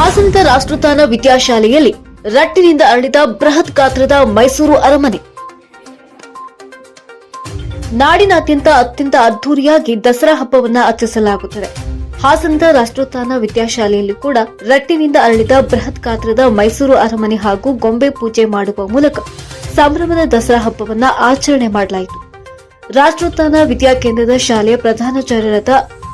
ಹಾಸನದ ರಾಷ್ಟ್ರೋತ್ಥಾನ ವಿದ್ಯಾಶಾಲೆಯಲ್ಲಿ ರಟ್ಟಿನಿಂದ ಅರಳಿದ ಬೃಹತ್ ಗಾತ್ರದ ಮೈಸೂರು ಅರಮನೆ. ನಾಡಿನಾದ್ಯಂತ ಅತ್ಯಂತ ಅದ್ದೂರಿಯಾಗಿ ದಸರಾ ಹಬ್ಬವನ್ನ ಆಚರಿಸಲಾಗುತ್ತದೆ. ಹಾಸನದ ರಾಷ್ಟ್ರೋತ್ಥಾನ ವಿದ್ಯಾಶಾಲೆಯಲ್ಲಿ ಕೂಡ ರಟ್ಟಿನಿಂದ ಅರಳಿದ ಬೃಹತ್ ಗಾತ್ರದ ಮೈಸೂರು ಅರಮನೆ ಹಾಗೂ ಗೊಂಬೆ ಪೂಜೆ ಮಾಡುವ ಮೂಲಕ ಸಂಭ್ರಮದ ದಸರಾ ಹಬ್ಬವನ್ನ ಆಚರಣೆ ಮಾಡಲಾಯಿತು. ರಾಷ್ಟ್ರೋತ್ಥಾನ ವಿದ್ಯಾಕೇಂದ್ರದ ಶಾಲೆಯ ಪ್ರಧಾನಾಚಾರ್ಯರಾದ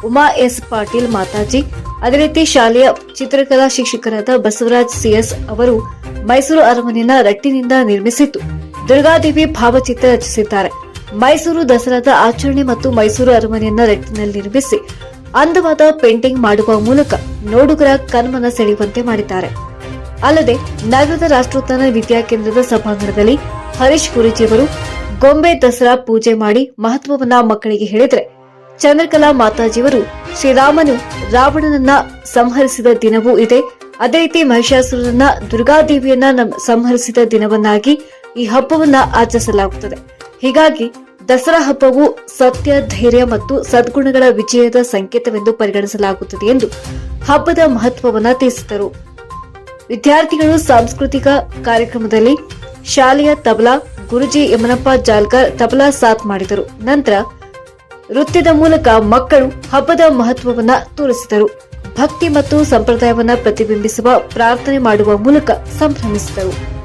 ಉಮಾ ಎಸ್ ಪಾಟೀಲ್ ಮಾತಾಜಿ ಅದೇ ರೀತಿ ಶಾಲೆಯ ಚಿತ್ರಕಲಾ ಶಿಕ್ಷಕರಾದ ಬಸವರಾಜ್ ಸಿಎಸ್ ಅವರು ಮೈಸೂರು ಅರಮನೆಯನ್ನ ರಟ್ಟಿನಿಂದ ನಿರ್ಮಿಸಿತ್ತು ದುರ್ಗಾದೇವಿ ಭಾವಚಿತ್ರ ರಚಿಸಿದ್ದಾರೆ. ಮೈಸೂರು ದಸರಾದ ಆಚರಣೆ ಮತ್ತು ಮೈಸೂರು ಅರಮನೆಯನ್ನ ರಟ್ಟಿನಲ್ಲಿ ನಿರ್ಮಿಸಿ ಅಂದವಾದ ಪೇಂಟಿಂಗ್ ಮಾಡುವ ಮೂಲಕ ನೋಡುಗರ ಕನ್ಮನ ಸೆಳೆಯುವಂತೆ ಮಾಡಿದ್ದಾರೆ. ಅಲ್ಲದೆ ನಗರದ ರಾಷ್ಟ್ರೋತ್ಥಾನ ವಿದ್ಯಾಕೇಂದ್ರದ ಸಭಾಂಗಣದಲ್ಲಿ ಹರೀಶ್ ಗುರೂಜಿಯವರು ಗೊಂಬೆ ದಸರಾ ಪೂಜೆ ಮಾಡಿ ಮಹತ್ವವನ್ನ ಮಕ್ಕಳಿಗೆ ಹೇಳಿದರೆ. ಚಂದ್ರಕಲಾ ಮಾತಾಜಿಯವರು ಶ್ರೀರಾಮನು ರಾವಣನನ್ನ ಸಂಹರಿಸಿದ ದಿನವೂ ಇದೆ. ಅದೇ ರೀತಿ ಮಹಿಷಾಸುರನನ್ನ ದುರ್ಗಾದೇವಿಯನ್ನ ಸಂಹರಿಸಿದ ದಿನವನ್ನಾಗಿ ಈ ಹಬ್ಬವನ್ನ ಆಚರಿಸಲಾಗುತ್ತದೆ. ಹೀಗಾಗಿ ದಸರಾ ಹಬ್ಬವು ಸತ್ಯ, ಧೈರ್ಯ ಮತ್ತು ಸದ್ಗುಣಗಳ ವಿಜಯದ ಸಂಕೇತವೆಂದು ಪರಿಗಣಿಸಲಾಗುತ್ತದೆ ಎಂದು ಹಬ್ಬದ ಮಹತ್ವವನ್ನ ತಿಳಿಸಿದರು. ವಿದ್ಯಾರ್ಥಿಗಳು ಸಾಂಸ್ಕೃತಿಕ ಕಾರ್ಯಕ್ರಮದಲ್ಲಿ ಶಾಲೆಯ ತಬಲಾ, ಗುರುಜಿ ಯಮನಪ್ಪ ಜಾಲ್ಕರ್ ತಬಲಾ ಸಾಥ್ ಮಾಡಿದರು. ನಂತರ ನೃತ್ಯದ ಮೂಲಕ ಮಕ್ಕಳು ಹಬ್ಬದ ಮಹತ್ವವನ್ನ ತೋರಿಸಿದರು. ಭಕ್ತಿ ಮತ್ತು ಸಂಪ್ರದಾಯವನ್ನ ಪ್ರತಿಬಿಂಬಿಸುವ ಪ್ರಾರ್ಥನೆ ಮಾಡುವ ಮೂಲಕ ಸಂಭ್ರಮಿಸಿದರು.